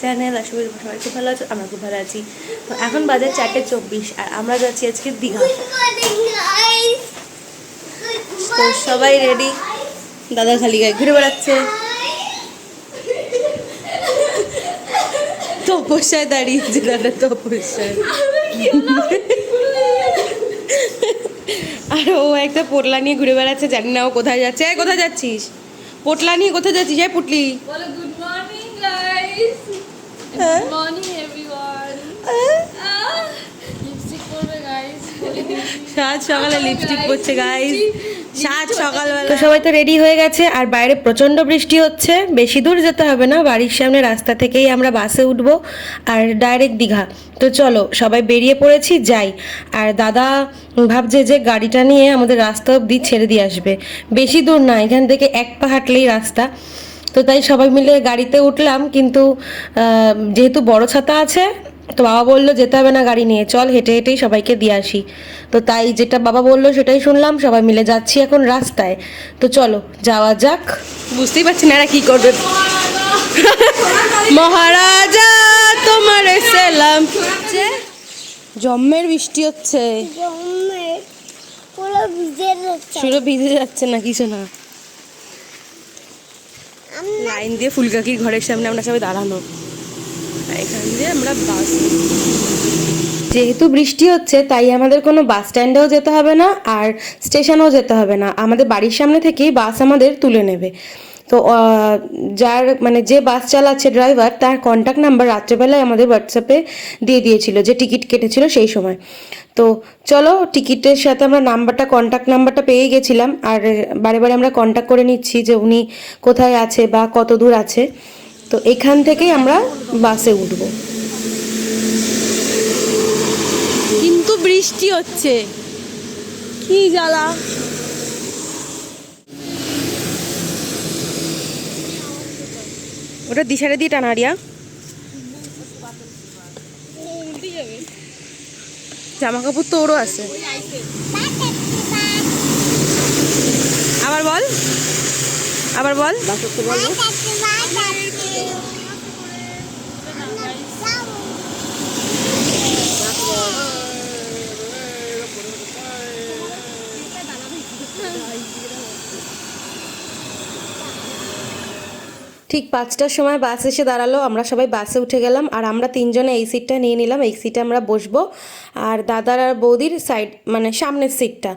Channel, আশা করি সবাই খুব ভালো আছো, আমরা খুব ভালো আছি। তো এখন বাজে চারটে চব্বিশ, আর আমরা যাচ্ছি আজকে দীঘা। তো সবাই রেডি দাদা খালি গায়ে ঘুরে বেড়াচ্ছে। তপস্যায় দাঁড়িয়েছে দাদা, তপস্যায়। আর ও একটা পোটলা নিয়ে ঘুরে বেড়াচ্ছে, জানি না ও কোথায় যাচ্ছে। কোথায় যাচ্ছিস? পোটলা নিয়ে কোথায় যাচ্ছিস? এই, পুটলি বলো গুড মর্নিং গাইস হ্যাঁ? গুড মর্নিং এভরিওয়ান লিপস্টিক করবে গাইস বলে সাত সকালে লিপস্টিক পরছে গাইস সাত সকালবেলা। তো সবাই তো রেডি হয়ে গেছে আর বাইরে প্রচণ্ড বৃষ্টি হচ্ছে। বেশি দূর যেতে হবে না বাড়ির সামনে রাস্তা থেকেই আমরা বাসে উঠবো আর ডাইরেক্ট দীঘা। তো চলো সবাই বেরিয়ে পড়েছি যাই। আর দাদা ভাবছে যে গাড়িটা নিয়ে আমাদের রাস্তা অবধি ছেড়ে দিয়ে আসবে। বেশি দূর না এখান থেকে এক পা হাঁটলেই রাস্তা। তো তাই সবাই মিলে গাড়িতে উঠলাম কিন্তু যেহেতু বড় ছাতা আছে তো বাবা বলল যেতে হবে না গাড়ি নিয়ে চল হেঁটে হেঁটেই সবাইকে দিয়ে আসি। তো তাই যেটা বাবা বলল সেটাই শুনলাম সবাই মিলে যাচ্ছি এখন রাস্তায়। তো চলো যাওয়া যাক। বুঝতেই পারছি না এরা কি করবে। মহারাজা তোমার সেলাম। জম্মের বৃষ্টি হচ্ছে। জমের পুরো যাচ্ছে। শুরু ভিজে যাচ্ছে না কিছু না। লাইন দিয়ে ফুলকাকির ঘরের সামনে আমরা সবাই দাঁড়ানো। এখান দিয়ে আমরা বাস যেহেতু বৃষ্টি হচ্ছে, তাই আমাদের কোনো বাস স্ট্যান্ডেও যেতে হবে না আর স্টেশনেও যেতে হবে না। আমাদের বাড়ির সামনে থেকেই বাস আমাদের তুলে নেবে। তো যার মানে যে বাস চালাচ্ছে ড্রাইভার, তার কন্ট্যাক্ট নাম্বার রাত্রেবেলায় আমাদের হোয়াটসঅ্যাপে দিয়ে দিয়েছিল যে টিকিট কেটেছিল সেই সময়। তো চলো, টিকিটের সাথে আমরা নাম্বারটা কন্ট্যাক্ট নাম্বারটা পেয়ে গেছিলাম। আর বারে বারে আমরা কন্ট্যাক্ট করে নিচ্ছি যে উনি কোথায় আছে বা কত দূর আছে। তো এখান থেকেই আমরা বাসে উঠবো। কিন্তু বৃষ্টি হচ্ছে। কি জ্বালা। ওটা দিশারে দিয়ে টানা আরিয়া। জামা কাপড় তো ওরও আছে। আবার বল। আবার বল। ঠিক পাঁচটার সময় বাস এসে দাঁড়াল, আমরা সবাই বাসে উঠে গেলাম আর আমরা তিনজনে এই সিটটা নিয়ে নিলাম, এই সিটে আমরা বসবো। আর দাদার আর বৌদির সাইড মানে সামনের সিটটা।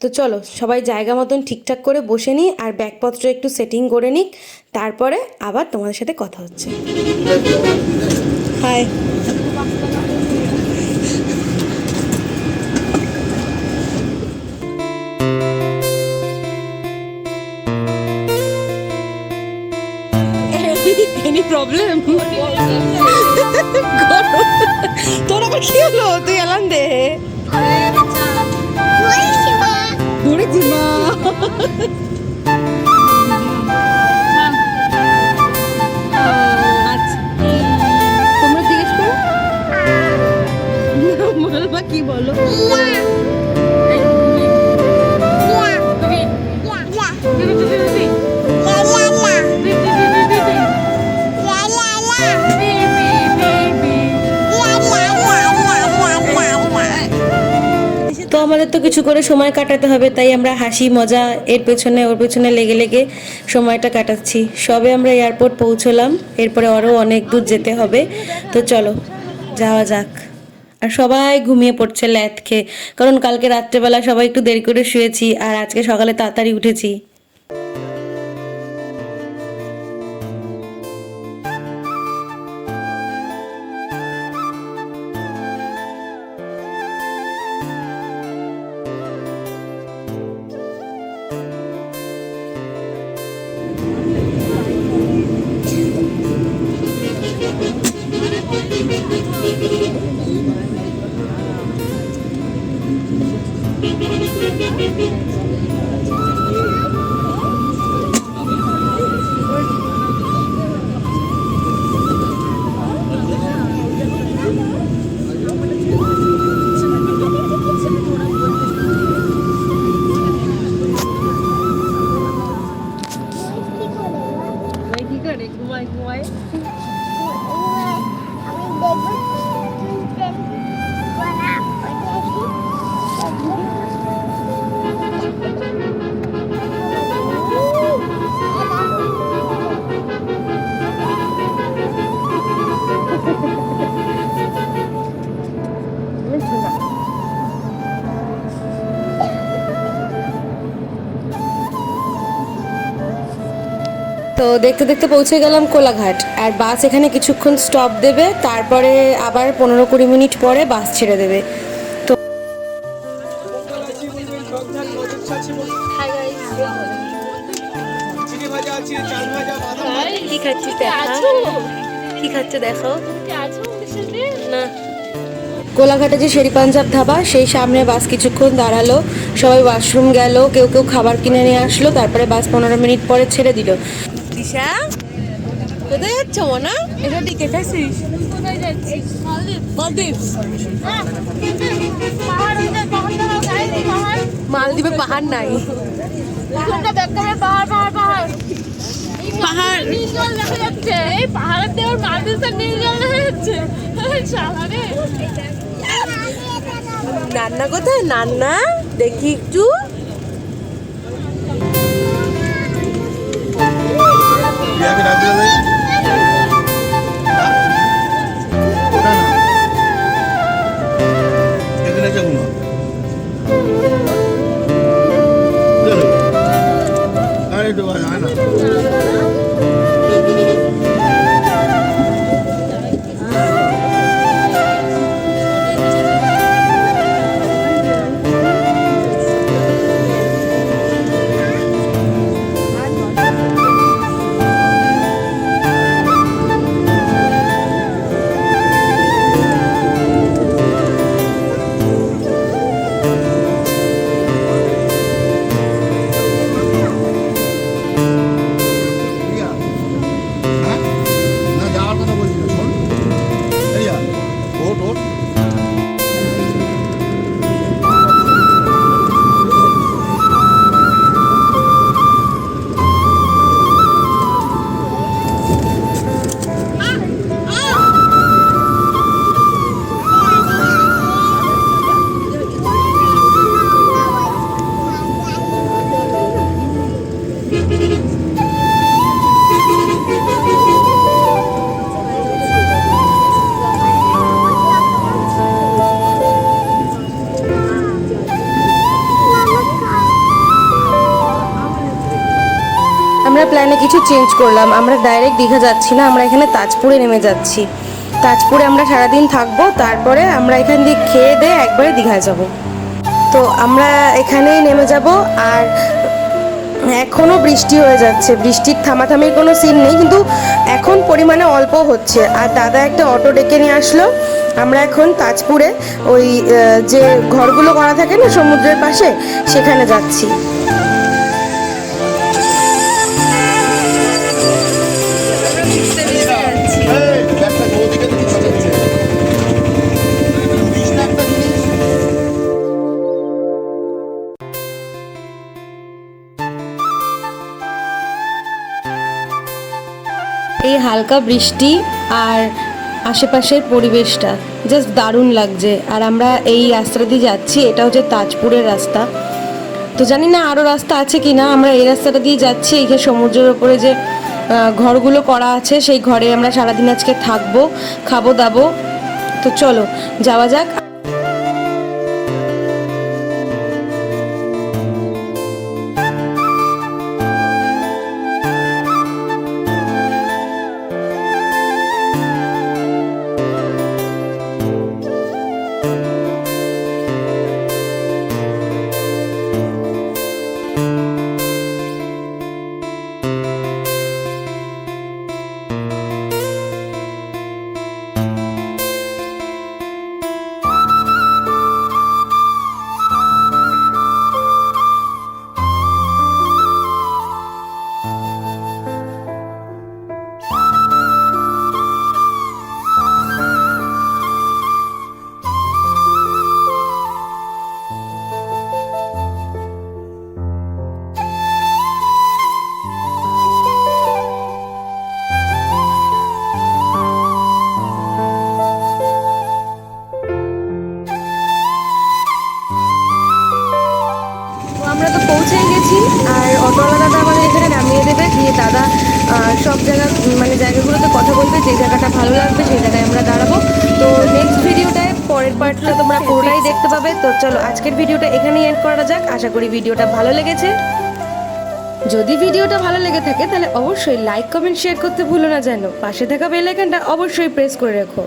তো চলো, সবাই জায়গা মতন ঠিকঠাক করে বসে নিই আর ব্যাগপত্র একটু সেটিং করে নিক, তারপরে আবার তোমাদের সাথে কথা হচ্ছে। হাই প্রবলেম তোর আবার কি হলো? তুই এলাম দে। ধরেছি মা আমাদের তো কিছু করে সময় কাটাতে হবে, তাই আমরা হাসি, মজা, এর পেছনে, ওর পেছনে লেগে লেগে সময়টা কাটাচ্ছি। সবে আমরা এয়ারপোর্ট পৌঁছলাম, এরপরে আরও অনেক দূর যেতে হবে। তো চলো, যাওয়া যাক। আর সবাই ঘুমিয়ে পড়ছে ল্যাথ খেয়ে কারণ কালকে রাত্রেবেলা সবাই একটু দেরি করে শুয়েছি, আর আজকে সকালে তাড়াতাড়ি উঠেছি। তো দেখতে দেখতে পৌঁছে গেলাম কোলাঘাট। আর বাস এখানে কিছুক্ষণ স্টপ দেবে তারপরে আবার পনেরো কুড়ি মিনিট পরে বাস ছেড়ে দেবে। তো কি খাচ্ছে দেখো? না। কোলাঘাটে যে শেরি পাঞ্জাব ধাবা সেই সামনে বাস কিছুক্ষণ দাঁড়াল। সবাই ওয়াশরুম গেল কেউ কেউ খাবার কিনে নিয়ে আসলো তারপরে বাস পনেরো মিনিট পরে ছেড়ে দিল। দিশা কোথায় যাচ্ছ মনা? এটা টিকে খাইছিস মালদ্বীপ। মালদ্বীপে পাহাড় নাই। পাহাড়। পাহাড় পাহাড় পাহাড়। নীল দেখা যাচ্ছে এই পাহাড়ের দেওয়ার নীল জল দেখা যাচ্ছে। নান্না কোথায়? নান্না দেখি একটু। বিয়াকে রাখতে হবে ওটা আমরা প্ল্যানে কিছু চেঞ্জ করলাম। আমরা ডাইরেক্ট দীঘা যাচ্ছি না, আমরা এখানে তাজপুরে নেমে যাচ্ছি। তাজপুরে আমরা সারাদিন থাকব, তারপরে আমরা এখান দিয়ে খেয়ে দিয়ে একবারে দীঘায় যাব। তো আমরা এখানেই নেমে যাব, আর এখনও বৃষ্টি হয়ে যাচ্ছে। বৃষ্টির থামাথামির কোনো সিন নেই, কিন্তু এখন পরিমাণে অল্প হচ্ছে। আর দাদা একটা অটো ডেকে নিয়ে আসলো। আমরা এখন তাজপুরে ওই যে ঘরগুলো করা থাকে না সমুদ্রের পাশে, সেখানে যাচ্ছি। হালকা বৃষ্টি আর আশেপাশের পরিবেশটা। জাস্ট দারুণ লাগছে। আর আমরা এই রাস্তা দিয়ে যাচ্ছি এটা হচ্ছে তাজপুরের রাস্তা। তো জানি না আরও রাস্তা আছে কি না আমরা এই রাস্তাটা দিয়ে যাচ্ছি এইখানে সমুদ্রের ওপরে যে ঘরগুলো করা আছে, সেই ঘরে আমরা সারাদিন আজকে থাকব, খাব, দাবো। তো চলো, যাওয়া যাক। সব জায়গা মানে জায়গাগুলোতে কথা বলবে, যে জায়গাটা ভালো লাগবে সেই জায়গায় আমরা দাঁড়াবো। তো নেক্সট ভিডিওটায় পরের পার্টটা তোমরা পুরোটাই দেখতে পাবে। তো চলো, আজকের ভিডিওটা এখানেই এন্ড করা যাক। আশা করি ভিডিওটা ভালো লেগেছে। যদি ভিডিওটা ভালো লেগে থাকে, তাহলে অবশ্যই লাইক কমেন্ট শেয়ার করতে ভুলো না যেন। পাশে থাকা বেল আইকনটা অবশ্যই প্রেস করে রেখো।